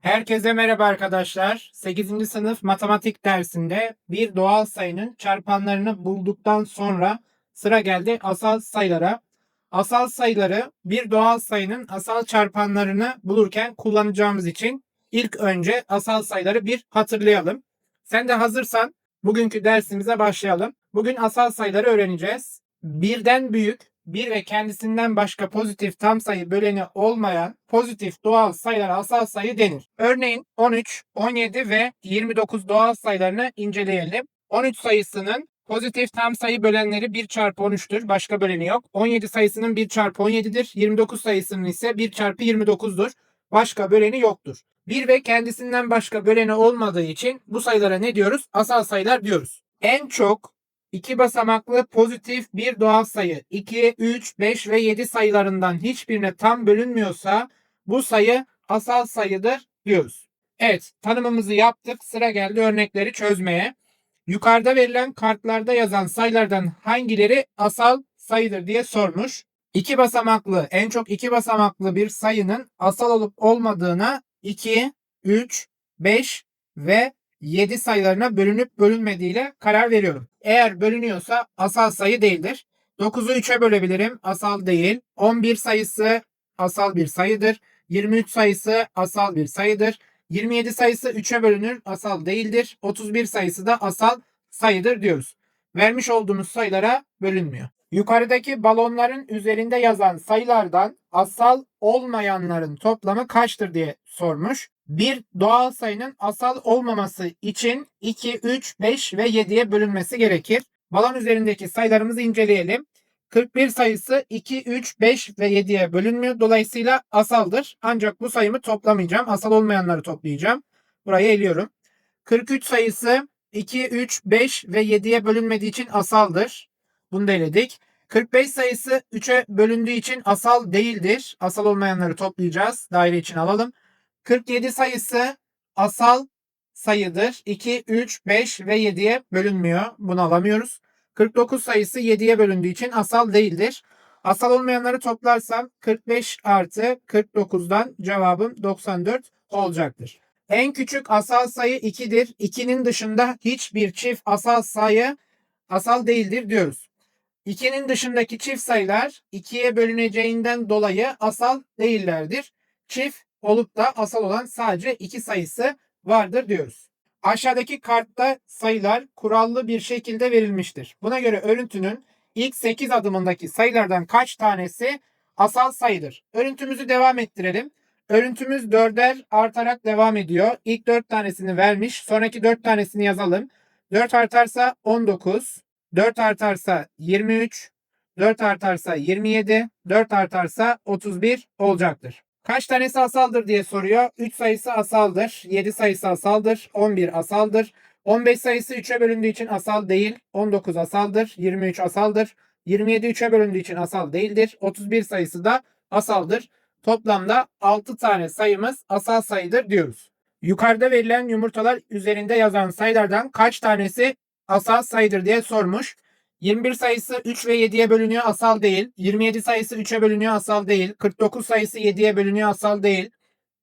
Herkese merhaba arkadaşlar. 8. sınıf matematik dersinde bir doğal sayının çarpanlarını bulduktan sonra sıra geldi asal sayılara. Asal sayıları bir doğal sayının asal çarpanlarını bulurken kullanacağımız için ilk önce asal sayıları bir hatırlayalım. Sen de hazırsan bugünkü dersimize başlayalım. Bugün asal sayıları öğreneceğiz. Birden büyük, bir ve kendisinden başka pozitif tam sayı böleni olmayan pozitif doğal sayılara asal sayı denir. Örneğin 13, 17 ve 29 doğal sayılarını inceleyelim. 13 sayısının pozitif tam sayı bölenleri 1 çarpı 13'tür. Başka böleni yok. 17 sayısının 1 çarpı 17'dir. 29 sayısının ise 1 çarpı 29'dur. Başka böleni yoktur. 1 ve kendisinden başka böleni olmadığı için bu sayılara ne diyoruz? Asal sayılar diyoruz. En çok İki basamaklı pozitif bir doğal sayı 2, 3, 5 ve 7 sayılarından hiçbirine tam bölünmüyorsa bu sayı asal sayıdır diyoruz. Evet tanımımızı yaptık. Sıra geldi örnekleri çözmeye. Yukarıda verilen kartlarda yazan sayılardan hangileri asal sayıdır diye sormuş. İki basamaklı en çok iki basamaklı bir sayının asal olup olmadığına 2, 3, 5 ve 7 sayılarına bölünüp bölünmediğiyle karar veriyorum. Eğer bölünüyorsa asal sayı değildir. 9'u 3'e bölebilirim. Asal değil. 11 sayısı asal bir sayıdır. 23 sayısı asal bir sayıdır. 27 sayısı 3'e bölünür. Asal değildir. 31 sayısı da asal sayıdır diyoruz. Vermiş olduğumuz sayılara bölünmüyor. Yukarıdaki balonların üzerinde yazan sayılardan asal olmayanların toplamı kaçtır diye sormuş. Bir doğal sayının asal olmaması için 2, 3, 5 ve 7'ye bölünmesi gerekir. Balon üzerindeki sayılarımızı inceleyelim. 41 sayısı 2, 3, 5 ve 7'ye bölünmüyor. Dolayısıyla asaldır. Ancak bu sayımı toplamayacağım. Asal olmayanları toplayacağım. Burayı eliyorum. 43 sayısı 2, 3, 5 ve 7'ye bölünmediği için asaldır. Bunu da eledik. 45 sayısı 3'e bölündüğü için asal değildir. Asal olmayanları toplayacağız. Daire için alalım. 47 sayısı asal sayıdır. 2, 3, 5 ve 7'ye bölünmüyor. Bunu alamıyoruz. 49 sayısı 7'ye bölündüğü için asal değildir. Asal olmayanları toplarsam 45 artı 49'dan cevabım 94 olacaktır. En küçük asal sayı 2'dir. 2'nin dışında hiçbir çift asal sayı asal değildir diyoruz. 2'nin dışındaki çift sayılar 2'ye bölüneceğinden dolayı asal değillerdir. Çift olup da asal olan sadece 2 sayısı vardır diyoruz. Aşağıdaki kartta sayılar kurallı bir şekilde verilmiştir. Buna göre örüntünün ilk 8 adımındaki sayılardan kaç tanesi asal sayıdır? Örüntümüzü devam ettirelim. Örüntümüz 4'er artarak devam ediyor. İlk 4 tanesini vermiş. Sonraki 4 tanesini yazalım. 4 artarsa 19, 4 artarsa 23, 4 artarsa 27, 4 artarsa 31 olacaktır. Kaç tanesi asaldır diye soruyor. 3 sayısı asaldır. 7 sayısı asaldır. 11 asaldır. 15 sayısı 3'e bölündüğü için asal değil. 19 asaldır. 23 asaldır. 27 3'e bölündüğü için asal değildir. 31 sayısı da asaldır. Toplamda 6 tane sayımız asal sayıdır diyoruz. Yukarıda verilen yumurtalar üzerinde yazan sayılardan kaç tanesi asal sayıdır diye sormuş. 21 sayısı 3 ve 7'ye bölünüyor asal değil. 27 sayısı 3'e bölünüyor asal değil. 49 sayısı 7'ye bölünüyor asal değil.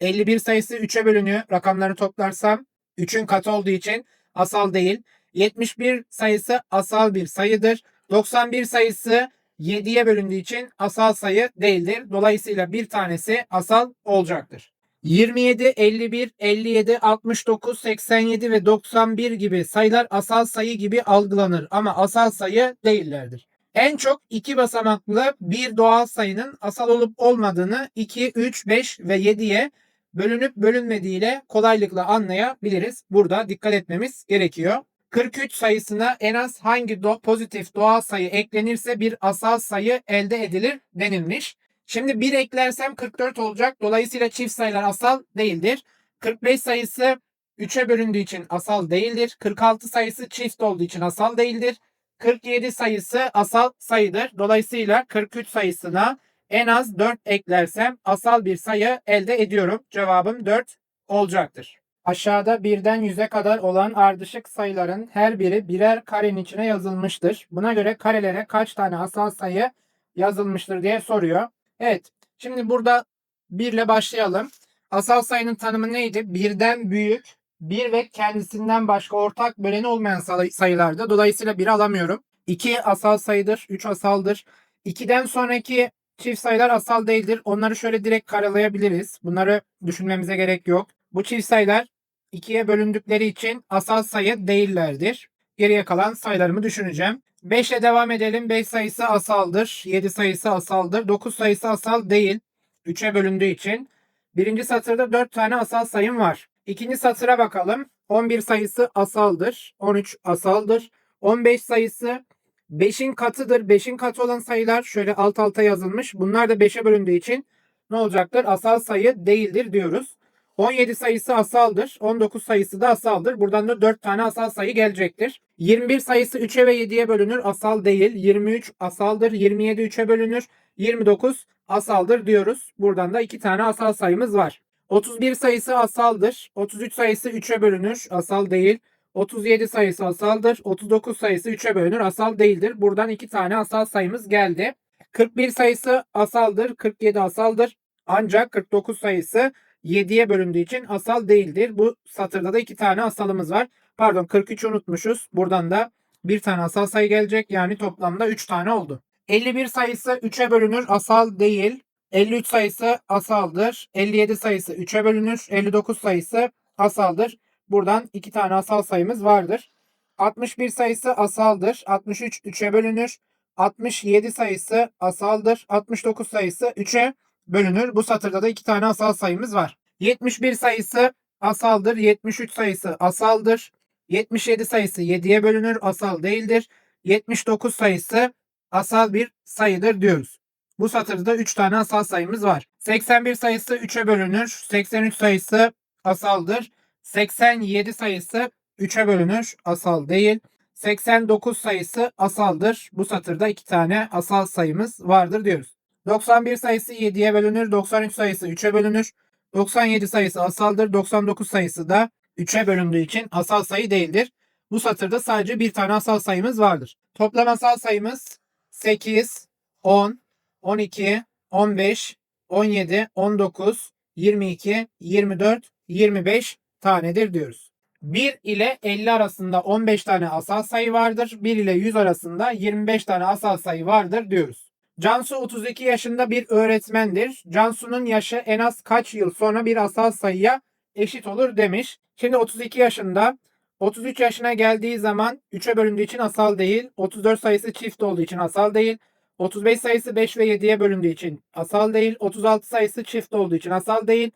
51 sayısı 3'e bölünüyor. Rakamları toplarsam 3'ün katı olduğu için asal değil. 71 sayısı asal bir sayıdır. 91 sayısı 7'ye bölündüğü için asal sayı değildir. Dolayısıyla bir tanesi asal olacaktır. 27, 51, 57, 69, 87 ve 91 gibi sayılar asal sayı gibi algılanır ama asal sayı değillerdir. En çok iki basamaklı bir doğal sayının asal olup olmadığını 2, 3, 5 ve 7'ye bölünüp bölünmediğiyle kolaylıkla anlayabiliriz. Burada dikkat etmemiz gerekiyor. 43 sayısına en az hangi do pozitif doğal sayı eklenirse bir asal sayı elde edilir denilmiş. Şimdi 1 eklersem 44 olacak. Dolayısıyla çift sayılar asal değildir. 45 sayısı 3'e bölündüğü için asal değildir. 46 sayısı çift olduğu için asal değildir. 47 sayısı asal sayıdır. Dolayısıyla 43 sayısına en az 4 eklersem asal bir sayı elde ediyorum. Cevabım 4 olacaktır. Aşağıda birden 100'e kadar olan ardışık sayıların her biri birer karenin içine yazılmıştır. Buna göre karelere kaç tane asal sayı yazılmıştır diye soruyor. Evet. Şimdi burada 1 ile başlayalım. Asal sayının tanımı neydi? Birden büyük, bir ve kendisinden başka ortak böleni olmayan say- sayılarda. Dolayısıyla 1 alamıyorum. 2 asal sayıdır, 3 asaldır. 2'den sonraki çift sayılar asal değildir. Onları şöyle direkt karalayabiliriz. Bunları düşünmemize gerek yok. Bu çift sayılar 2'ye bölündükleri için asal sayı değillerdir. Geriye kalan sayılarımı düşüneceğim. 5 ile devam edelim. 5 sayısı asaldır. 7 sayısı asaldır. 9 sayısı asal değil. 3'e bölündüğü için. Birinci satırda 4 tane asal sayım var. İkinci satıra bakalım. 11 sayısı asaldır. 13 asaldır. 15 sayısı 5'in katıdır. 5'in katı olan sayılar şöyle alt alta yazılmış. Bunlar da 5'e bölündüğü için ne olacaktır? Asal sayı değildir diyoruz. 17 sayısı asaldır. 19 sayısı da asaldır. Buradan da 4 tane asal sayı gelecektir. 21 sayısı 3'e ve 7'ye bölünür. Asal değil. 23 asaldır. 27 3'e bölünür. 29 asaldır diyoruz. Buradan da 2 tane asal sayımız var. 31 sayısı asaldır. 33 sayısı 3'e bölünür. Asal değil. 37 sayısı asaldır. 39 sayısı 3'e bölünür. Asal değildir. Buradan 2 tane asal sayımız geldi. 41 sayısı asaldır. 47 asaldır. Ancak 49 sayısı 7'ye bölündüğü için asal değildir. Bu satırda da 2 tane asalımız var. Pardon 43 unutmuşuz. Buradan da bir tane asal sayı gelecek. Yani toplamda 3 tane oldu. 51 sayısı 3'e bölünür. Asal değil. 53 sayısı asaldır. 57 sayısı 3'e bölünür. 59 sayısı asaldır. Buradan 2 tane asal sayımız vardır. 61 sayısı asaldır. 63 3'e bölünür. 67 sayısı asaldır. 69 sayısı 3'e bölünür. Bu satırda da 2 tane asal sayımız var. 71 sayısı asaldır. 73 sayısı asaldır. 77 sayısı 7'ye bölünür. Asal değildir. 79 sayısı asal bir sayıdır diyoruz. Bu satırda 3 tane asal sayımız var. 81 sayısı 3'e bölünür. 83 sayısı asaldır. 87 sayısı 3'e bölünür. Asal değil. 89 sayısı asaldır. Bu satırda 2 tane asal sayımız vardır diyoruz. 91 sayısı 7'ye bölünür. 93 sayısı 3'e bölünür. 97 sayısı asaldır. 99 sayısı da 3'e bölündüğü için asal sayı değildir. Bu satırda sadece bir tane asal sayımız vardır. Toplam asal sayımız 8, 10, 12, 15, 17, 19, 22, 24, 25 tanedir diyoruz. 1 ile 50 arasında 15 tane asal sayı vardır. 1 ile 100 arasında 25 tane asal sayı vardır diyoruz. Cansu 32 yaşında bir öğretmendir. Cansu'nun yaşı en az kaç yıl sonra bir asal sayıya eşit olur demiş. Şimdi 32 yaşında 33 yaşına geldiği zaman 3'e bölündüğü için asal değil. 34 sayısı çift olduğu için asal değil. 35 sayısı 5 ve 7'ye bölündüğü için asal değil. 36 sayısı çift olduğu için asal değil.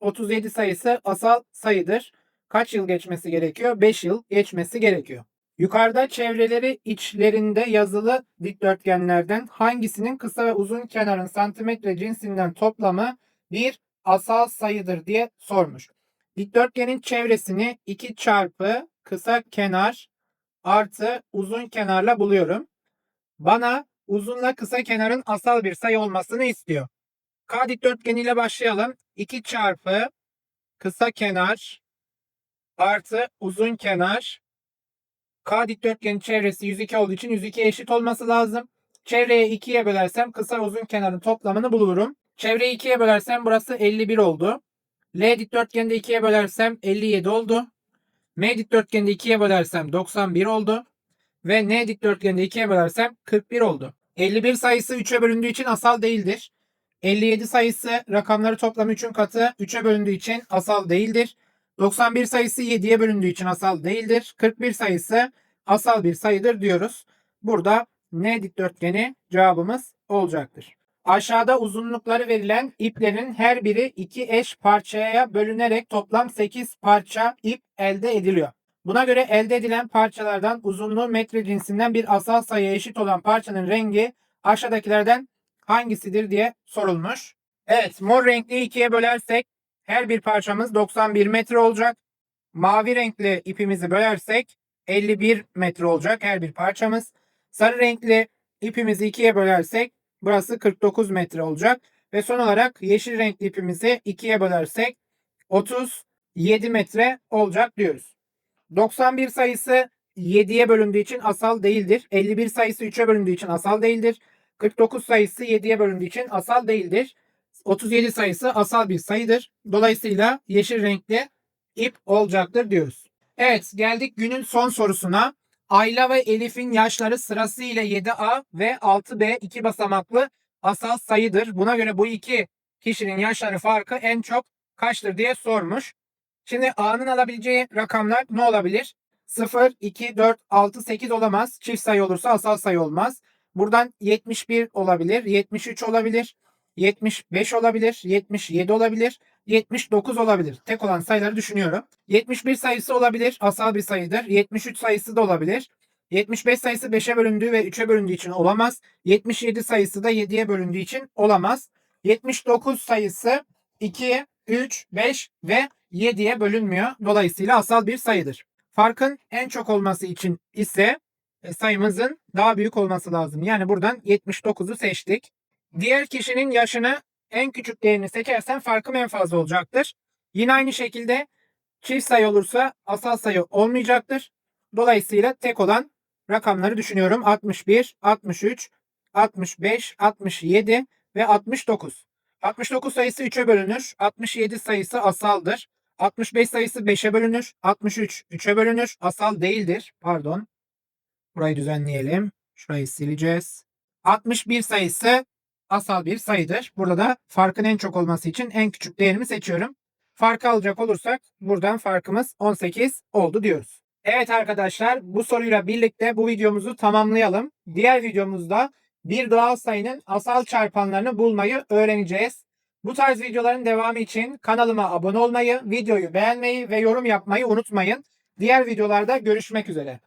37 sayısı asal sayıdır. Kaç yıl geçmesi gerekiyor? 5 yıl geçmesi gerekiyor. Yukarıda çevreleri içlerinde yazılı dikdörtgenlerden hangisinin kısa ve uzun kenarın santimetre cinsinden toplamı bir asal sayıdır diye sormuş. Dikdörtgenin çevresini 2 çarpı kısa kenar artı uzun kenarla buluyorum. Bana uzunla kısa kenarın asal bir sayı olmasını istiyor. K dikdörtgeniyle başlayalım. 2 çarpı kısa kenar artı uzun kenar. K dikdörtgenin çevresi 102 olduğu için 102 eşit olması lazım. Çevreye 2'ye bölersem kısa uzun kenarın toplamını bulurum. Çevreyi 2'ye bölersem burası 51 oldu. L dikdörtgende 2'ye bölersem 57 oldu. M dikdörtgende 2'ye bölersem 91 oldu. Ve N dikdörtgende 2'ye bölersem 41 oldu. 51 sayısı 3'e bölündüğü için asal değildir. 57 sayısı rakamları toplam 3'ün katı 3'e bölündüğü için asal değildir. 91 sayısı 7'ye bölündüğü için asal değildir. 41 sayısı asal bir sayıdır diyoruz. Burada N dikdörtgeni cevabımız olacaktır. Aşağıda uzunlukları verilen iplerin her biri iki eş parçaya bölünerek toplam 8 parça ip elde ediliyor. Buna göre elde edilen parçalardan uzunluğu metre cinsinden bir asal sayıya eşit olan parçanın rengi aşağıdakilerden hangisidir diye sorulmuş. Evet mor renkli ikiye bölersek her bir parçamız 91 metre olacak. Mavi renkli ipimizi bölersek 51 metre olacak her bir parçamız. Sarı renkli ipimizi ikiye bölersek burası 49 metre olacak. Ve son olarak yeşil renkli ipimizi ikiye bölersek 37 metre olacak diyoruz. 91 sayısı 7'ye bölündüğü için asal değildir. 51 sayısı 3'e bölündüğü için asal değildir. 49 sayısı 7'ye bölündüğü için asal değildir. 37 sayısı asal bir sayıdır. Dolayısıyla yeşil renkli ip olacaktır diyoruz. Evet geldik günün son sorusuna. Ayla ve Elif'in yaşları sırasıyla 7A ve 6B iki basamaklı asal sayıdır. Buna göre bu iki kişinin yaşları farkı en çok kaçtır diye sormuş. Şimdi A'nın alabileceği rakamlar ne olabilir? 0, 2, 4, 6, 8 olamaz. Çift sayı olursa asal sayı olmaz. Buradan 71 olabilir, 73 olabilir, 75 olabilir, 77 olabilir, 79 olabilir. Tek olan sayıları düşünüyorum. 71 sayısı olabilir, asal bir sayıdır. 73 sayısı da olabilir. 75 sayısı 5'e bölündüğü ve 3'e bölündüğü için olamaz. 77 sayısı da 7'ye bölündüğü için olamaz. 79 sayısı 2, 3, 5 ve 7'ye bölünmüyor. Dolayısıyla asal bir sayıdır. Farkın en çok olması için ise e, sayımızın daha büyük olması lazım. Yani buradan 79'u seçtik. Diğer kişinin yaşını en küçük değerini seçersen farkım en fazla olacaktır. Yine aynı şekilde çift sayı olursa asal sayı olmayacaktır. Dolayısıyla tek olan rakamları düşünüyorum. 61, 63, 65, 67 ve 69. 69 sayısı 3'e bölünür. 67 sayısı asaldır. 65 sayısı 5'e bölünür. 63 3'e bölünür. Asal değildir. Pardon. Burayı düzenleyelim. Şurayı sileceğiz. 61 sayısı asal bir sayıdır. Burada da farkın en çok olması için en küçük değerimi seçiyorum. Farkı alacak olursak buradan farkımız 18 oldu diyoruz. Evet arkadaşlar bu soruyla birlikte bu videomuzu tamamlayalım. Diğer videomuzda bir doğal sayının asal çarpanlarını bulmayı öğreneceğiz. Bu tarz videoların devamı için kanalıma abone olmayı, videoyu beğenmeyi ve yorum yapmayı unutmayın. Diğer videolarda görüşmek üzere.